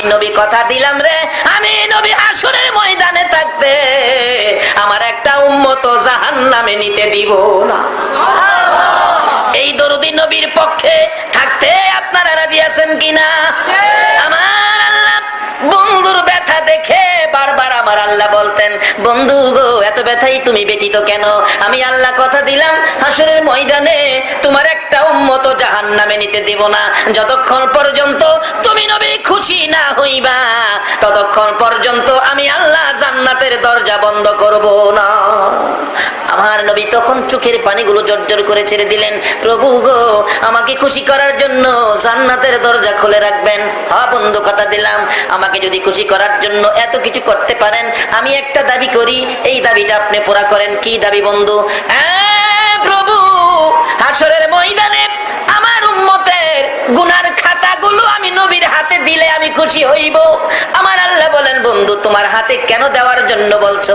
আমি নবী কথা দিলাম রে, আমি নবী আসরের ময়দানে থাকতে। আমার একটা উম্মত জাহান নামে নিতে দিব না। এই দরুদি নবীর পক্ষে থাকতে আপনারা রাজি আছেন কিনা? আমার আল্লাহ বন্ধুর ব্যথা দেখে বারবার আমার আল্লাহ বলতেন, বন্ধু গো, এত ব্যথাই তুমি ব্যতীত কেন? আমি আল্লাহ কথা দিলাম, হাসরের ময়দানে তোমার একটা উম্মত জাহান নামে নিতে দেব না। যতক্ষণ পর্যন্ত ততক্ষণ পর্যন্ত আমি আল্লাহ জান্নাতের দরজা বন্ধ করব না। আমার নবী তখন চোখের পানিগুলো জর্জর করে ছেড়ে দিলেন, প্রভু গো, আমাকে খুশি করার জন্য জান্নাতের দরজা খুলে রাখবেন। হা, বন্ধু, কথা দিলাম। আমাকে যদি খুশি করার জন্য এত কিছু করতে পারেন, আমি একটা দাবি করি, এই দাবিটা আপনি পুরা করেন। কি দাবি, বন্ধু? প্রভু হাসরের ময়দানে আমার উম্মতের গুনার নবীর হাতে দিলে আমি খুশি হইব। আমার আল্লাহ বলেন, বন্ধু, তোমার হাতে কেন দেওয়ার জন্য বলছো?